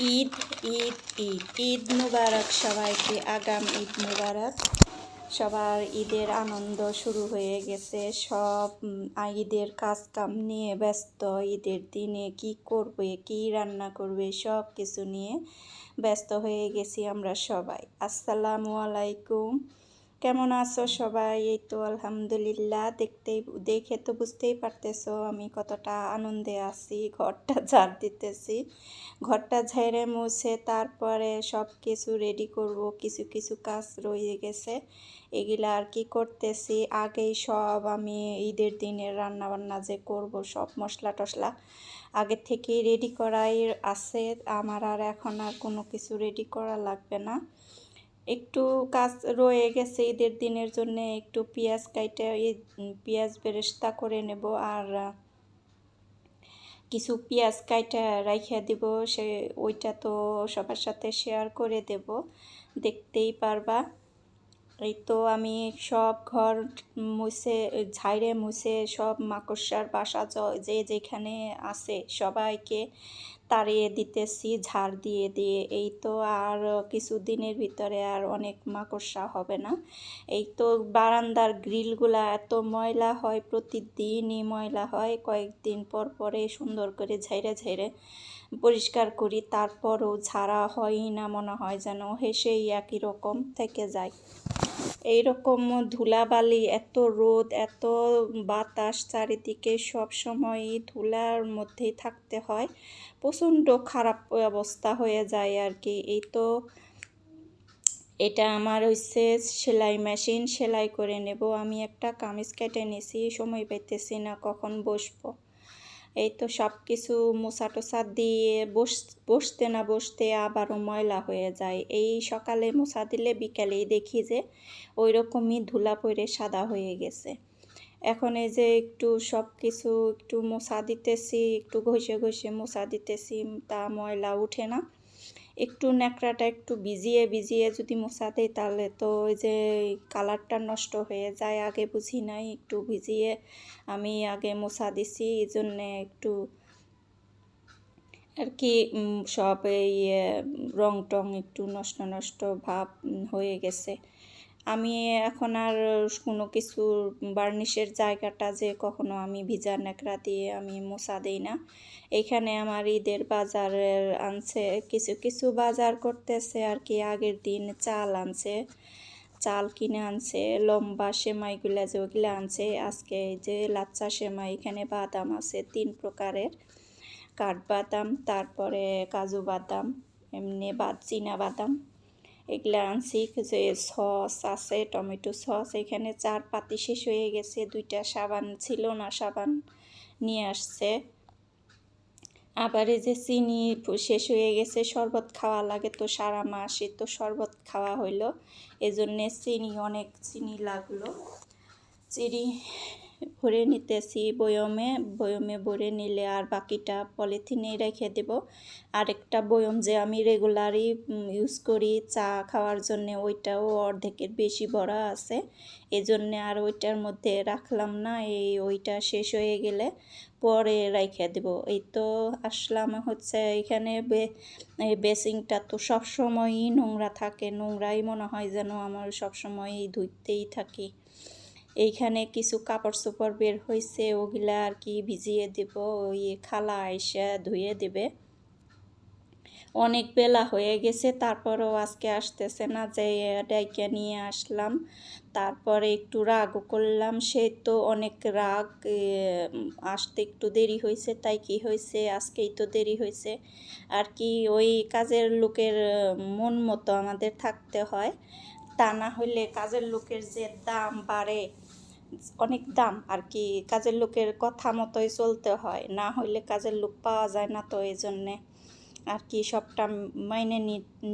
ঈদ ঈদ ঈদ ঈদ মুবারক সবাইকে, আগাম ঈদ মুবারক। সবার ঈদের আনন্দ শুরু হয়ে গেছে। সব ঈদের কাজ কাম নিয়ে ব্যস্ত। ঈদের দিনে কি করবে, কি রান্না করবে, সব কিছু নিয়ে ব্যস্ত হয়ে গেছি আমরা সবাই। আসসালামু আলাইকুম। কেমন আছো সবাই? এই তো আলহামদুলিল্লাহ, দেখতেই দেখে তো বুঝতেই পারতেছো আমি কতটা আনন্দে আছি, ঘরটা ঝাড় দিতেছি। ঘরটা ঝেড়ে মুছে তারপরে সব কিছু রেডি করব, কিছু কিছু কাজ রয়ে গেছে। এগুলা আর কি করতেছি, আগেই সব আমি ঈদের দিনের রান্না বান্না যে করব, সব মশলা টশলা আগে থেকেই রেডি করাই আছে, আমার আর এখন আর কোনো কিছু রেডি করা লাগবে না। একটু কাজ রয়ে গেছে ঈদের দিনের জন্য, একটু পেঁয়াজ কাইটে পেঁয়াজ বেরেস্তা করে নেব আর কিছু পেঁয়াজ কাইটা রাইখা দিব, সে ওইটা তো সবার সাথে শেয়ার করে দেব, দেখতেই পারবা। এই তো আমি সব ঘর মুছে ঝাইরে মুছে সব মাকড়সার বাসা যে যেখানে আছে সবাইকে তাড়িয়ে দিতেছি, ঝাড় দিয়ে দিয়ে। এই তো আর কিছুদিনের ভিতরে আর অনেক মাকড়সা হবে না। এই তো বারান্দার গ্রিলগুলা এত ময়লা হয়, প্রতিদিনই ময়লা হয়। কয়েকদিন পর পরে সুন্দর করে ঝাইরে ঝাইরে পরিষ্কার করি, তারপরও ঝাড়া হয়ই না মনে হয় যেন, হেসেই একই রকম থেকে যায়। এইরকম ধুলাবালি, এত রোদ, এত বাতাস চারিদিকে সব সময় ধুলার মধ্যেই থাকতে হয়। প্রচণ্ড খারাপ অবস্থা হয়ে যায় আর কি। এই তো এটা আমার হচ্ছে সেলাই মেশিন, সেলাই করে নেব। আমি একটা কামিজ কেটে নিছি, সময় পাইতেছি না, কখন বসবো? এই তো সব কিছু মোছা টোসা দিয়ে বস, বসতে না বসতে আবারও ময়লা হয়ে যায়। এই সকালে মোছা দিলে বিকালেই দেখি যে ওই রকমই ধুলা পড়ে সাদা হয়ে গেছে। এখন এই যে একটু সব কিছু একটু মোছা দিতেছি, একটু ঘষে ঘষে মোছা দিতেছি, তা ময়লা উঠে না। একটু ন্যাকড়াটা একটু ভিজিয়ে ভিজিয়ে যদি মোছা দেয় তাহলে তো ওই যে কালারটা নষ্ট হয়ে যায়, আগে বুঝি নাই, একটু ভিজিয়ে আমি আগে মোছা দিছি এই জন্যে একটু আর কি সব এই রং টং একটু নষ্ট নষ্ট ভাব হয়ে গেছে। আমি এখন আর কোনো কিছু বার্নিশের জায়গাটা যে কখনো আমি ভিজা ন্যাকড়া দিয়ে আমি মোছা দিই না। এখানে আমার ঈদের বাজারের আনছে, কিছু কিছু বাজার করতেছে আর কি, আগের দিন চাল আনছে, চাল কিনে আনছে, লম্বা সেমাইগুলা যে ওগুলা আনছে, আজকে যে লাচ্চা সেমাই, এখানে বাদাম আছে তিন প্রকারের কাঠবাদাম তারপরে কাজু বাদাম, এমনি বাদ চীনা বাদাম এগুলা আনছি যে সস আছে, টমেটো সস, এখানে চার পাতি শেষ হয়ে গেছে। দুইটা সাবান ছিল না, সাবান নিয়ে আসছে। আবার এই যে চিনি শেষ হয়ে গেছে, শরবত খাওয়া লাগে তো সারা মাসে তো শরবত খাওয়া হইল। এজন্যে চিনি, অনেক চিনি লাগল। চিনি ভরে নিতেছি, বয়মে বয়মে ভরে নিলে আর বাকিটা পলিথিনে রেখে দেব। আরেকটা বয়ম যে আমি রেগুলারই ইউজ করি চা খাওয়ার জন্য, ওইটাও অর্ধেকের বেশি ভরা আছে। এজন্য আর ওইটার মধ্যে রাখলাম না, এই ওইটা শেষ হয়ে গেলে পরে রেখে দেব। এই তো আসলাম হচ্ছে এখানে বেসিংটা তো সব সময়ই নোংরা থাকে, নোংরাই মনে হয় যেন আমার সব সময়ই ধুইতেই থাকি। এইখানে কিছু কাপড় চোপড় বের হয়েছে ওগুলা আর কি ভিজিয়ে দেব ওই খালা আইসা ধুয়ে দেবে। অনেক বেলা হয়ে গেছে, তারপরেও আজকে আসতেছে না যে ডাইকা নিয়ে আসলাম। তারপরে একটু রাগও করলাম সে তো অনেক রাগ আসতে একটু দেরি হয়েছে তাই কি হয়েছে আজকেই তো দেরি হয়েছে আর কি ওই কাজের লোকের মন মতো আমাদের থাকতে হয়। তা না হইলে কাজের লোকের যে দাম বাড়ে অনেক দাম, আর কি কাজের লোকের কথা মতোই চলতে হয়। না হইলে কাজের লোক পাওয়া যায় না তো এই জন্যে আর কি সবটা মাইনে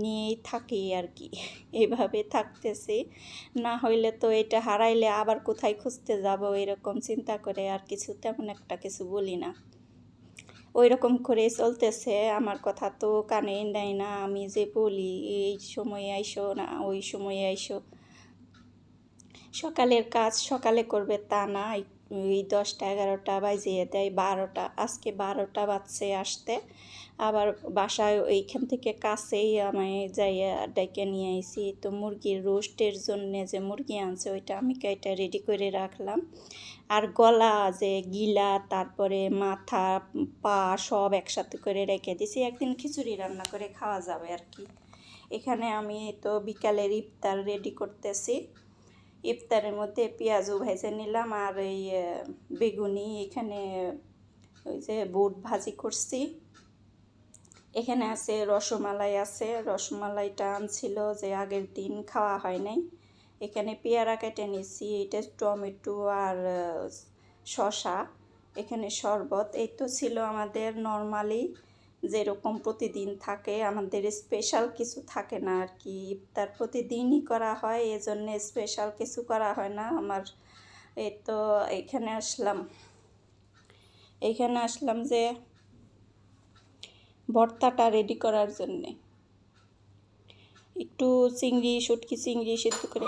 নিয়েই থাকি আর কি। এইভাবে থাকতেছি। না হইলে তো এটা হারাইলে আবার কোথায় খুঁজতে যাব এরকম চিন্তা করে আর কিছু তেমন একটা কিছু বলি না। ওই রকম করে চলতেছে। আমার কথা তো কানে নেয় না। আমি যে বলি, এই সময়ে আইসো না, ওই সময়ে আইসো। সকালের কাজ সকালে করবে তা না, ওই দশটা এগারোটা বাজিয়ে দেয় বারোটা, আজকে বারোটা বাজছে আসতে। আবার বাসায় ওইখান থেকে কাছেই আমি যাইয়া ডেকে নিয়ে আইছি, তো মুরগির রোস্টের জন্যে যে মুরগি আনছে ওইটা আমি কেটে রেডি করে রাখলাম। আর গলা যে গিলা, তারপরে মাথা, পা সব একসাথে করে রেখে দিছি, একদিন খিচুড়ি রান্না করে খাওয়া যাবে আর কি। এখানে আমি তো বিকালের ইফতার রেডি করতেছি। ইফতারের মধ্যে পেঁয়াজও ভেজে নিলাম আর এই বেগুনি এখানে, ওই যে বুট ভাজি করছি। এখানে আছে রসমালাই আছে, রসমালাইটা আনছিল যে আগের দিন খাওয়া হয় নাই। এখানে পেয়ারা কেটে নিছি এটা টমেটো আর শসা। এখানে শরবত, এই তো ছিল আমাদের নর্মালি। যেরকম প্রতিদিন থাকে, আমাদের স্পেশাল কিছু থাকে না আর কি ইফতার প্রতিদিনই করা হয়, এজন্য স্পেশাল কিছু করা হয় না। আমার এই তো এখানে আসলাম। এইখানে আসলাম যে ভর্তাটা রেডি করার জন্যে। একটু চিংড়ি, শুটকি চিংড়ি সেদ্ধ করে।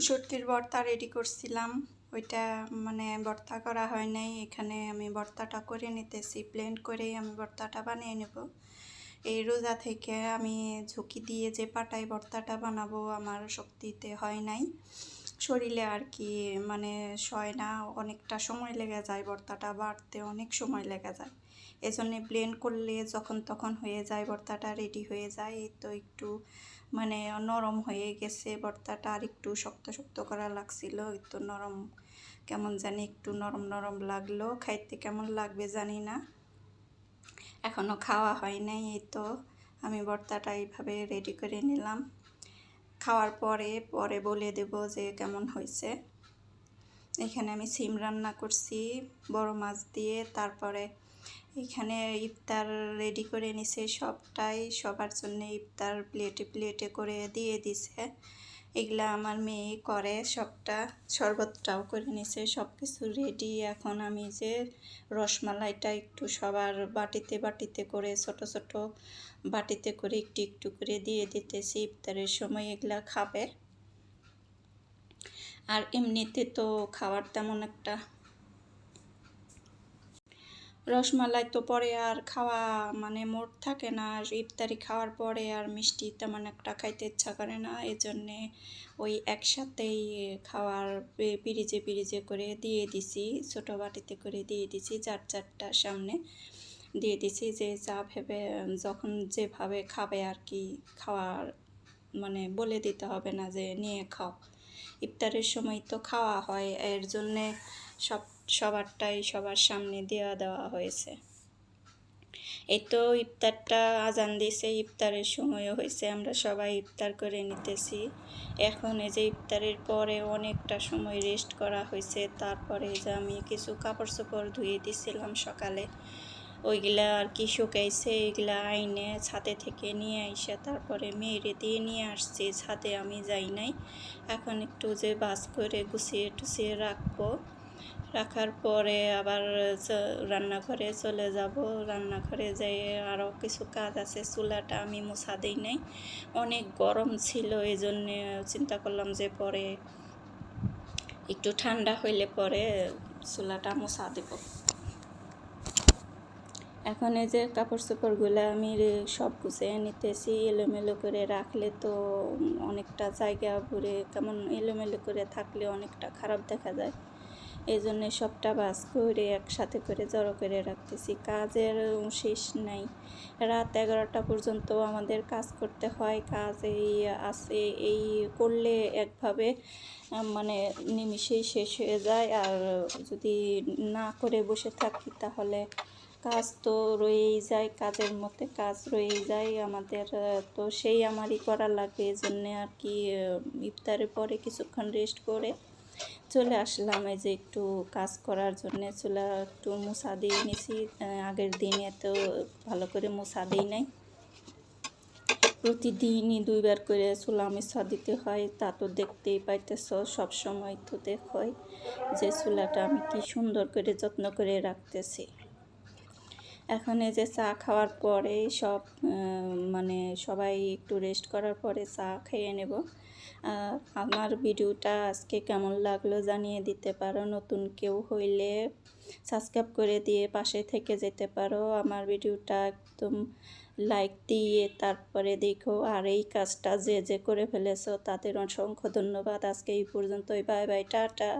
শুটকির ভর্তা রেডি করছিলাম। ওইটা মানে ভর্তা করা হয় নাই, এখানে আমি ভর্তাটা করে নিতেছি প্লেন করেই আমি ভর্তাটা বানিয়ে নেব। এই রোজা থেকে আমি ঝুঁকি দিয়ে যে পাটাই ভর্তাটা বানাবো আমার শক্তিতে হয় নাই। শরীরে আর কি মানে সয় না, অনেকটা সময় লেগে যায় ভর্তাটা বাড়তে, অনেক সময় লেগে যায়। এজন্য ব্লেন্ড করলে যখন তখন হয়ে যায়, ভর্তাটা রেডি হয়ে যায় তো একটু মানে নরম হয়ে গেছে ভর্তাটা আর একটু শক্ত শক্ত করা লাগছিল, একটু নরম, কেমন জানি একটু নরম নরম লাগল, খাইতে কেমন লাগবে জানি না। এখনও খাওয়া হয় নাই, এই তো আমি ভর্তাটা এইভাবে রেডি করে নিলাম। খাওয়ার পরে পরে বলে দেব যে কেমন হয়েছে। এখানে আমি সিম রান্না করছি, বড় মাছ দিয়ে, তারপরে এখানে ইফতার রেডি করে নিছে সবটাই, সবার জন্য ইফতার প্লেটে প্লেটে করে দিয়ে দিছে। এগুলা আমার মেয়ে করে সবটা, শরবতটাও করে নিছে সব কিছু রেডি এখন আমি যে রসমালাইটা একটু সবার বাটিতে বাটিতে করে, ছোট ছোট বাটিতে করে একটু একটু করে দিয়ে দিতেছি, ইফতারের সময় এগুলা খাবে। আর এমনিতে তো খাওয়ার তেমন একটা রসমালাই তো পরে আর খাওয়া মানে মোট থাকে না। ইফতারি খাওয়ার পরে আর মিষ্টি তেমন একটা খাইতে ইচ্ছা করে না। এই জন্যে ওই একসাথেই খাওয়ার পিরিজে পিরিজে করে দিয়ে দিছি, ছোটো বাটিতে করে দিয়ে দিছি, চার চারটার সামনে দিয়ে দিছি যে যা ভেবে, যখন যেভাবে খাবে আর কি খাওয়ার মানে বলে দিতে হবে না যে নিয়ে খাও। ইফতারের সময় তো খাওয়া হয়, এর জন্যে সব সবারটাই সবার সামনে দেওয়া দেওয়া হয়েছে। এই তো ইফতারটা আজান দিয়েছে, ইফতারের সময়ও হয়েছে, আমরা সবাই ইফতার করে নিতেছি। এখন এই যে ইফতারের পরে অনেকটা সময় রেস্ট করা হয়েছে, তারপরে যে আমি কিছু কাপড় চোপড় ধুয়ে দিছিলাম সকালে। ওইগুলা আর কি শুকাইছে, এগুলা আইনে ছাদে থেকে নিয়ে আইসে তারপরে মেয়েরে দিয়ে নিয়ে আসছি, ছাদে আমি যাই নাই। এখন একটু যে বাস করে গুছিয়ে টুছিয়ে রাখব। রাখার পরে আবার রান্নাঘরে চলে যাব। রান্নাঘরে যেয়ে আরও কিছু কাজ আছে। চুলাটা আমি মুছা দিই নাই। অনেক গরম ছিল এই জন্যে চিন্তা করলাম যে পরে একটু ঠান্ডা হইলে পরে চুলাটা মুছা দেব। এখন এই যে কাপড় চোপড়গুলো আমি সব গুছিয়ে নিতেছি, এলোমেলো করে রাখলে তো অনেকটা জায়গা ভরে কেমন এলোমেলো করে থাকলে অনেকটা খারাপ দেখা যায়। এই জন্য সবটা বাস করে একসাথে করে জড়ো করে রাখতেছি। কাজের শেষ নাই। রাত এগারোটা পর্যন্ত আমাদের কাজ করতে হয়। কাজ এই আছে, এই করলে একভাবে মানে নিমিষেই শেষ হয়ে যায়। আর যদি না করে বসে থাকি তাহলে কাজ তো রয়েই যায়, কাজের মধ্যে কাজ রয়েই যায়। আমাদের তো সেই আমারই করা লাগে। এই জন্যে আর কি ইফতারের পরে কিছুক্ষণ রেস্ট করে চলে আসলাম। এই যে একটু কাজ করার জন্য চুলা একটু মুছা দিয়ে নিছি। আগের দিনে তো ভালো করে মুছা দিই নাই। প্রতিদিনই দুইবার করে চুলা মিছা দিতে হয়। তা তো দেখতেই পাইতেছ, সব সময় তো দেখই যে চুলাটা আমি কি সুন্দর করে যত্ন করে রাখতেছি। এখন এই যে চা খাওয়ার পরে সব মানে সবাই একটু রেস্ট করার পরে চা খেয়ে নেব। আমার ভিডিওটা আজকে কেমন লাগল জানিয়ে দিতে পারো। নতুন কেউ হইলে সাবস্ক্রাইব করে দিয়ে পাশে থেকে যেতে পারো। আমার ভিডিওটা একদম লাইক দিয়ে তারপরে দেখো আর এই কাজটা যে যে করে ফেলেছো, তাদের অসংখ্য ধন্যবাদ। আজকে এই পর্যন্তই। Bye bye, tata.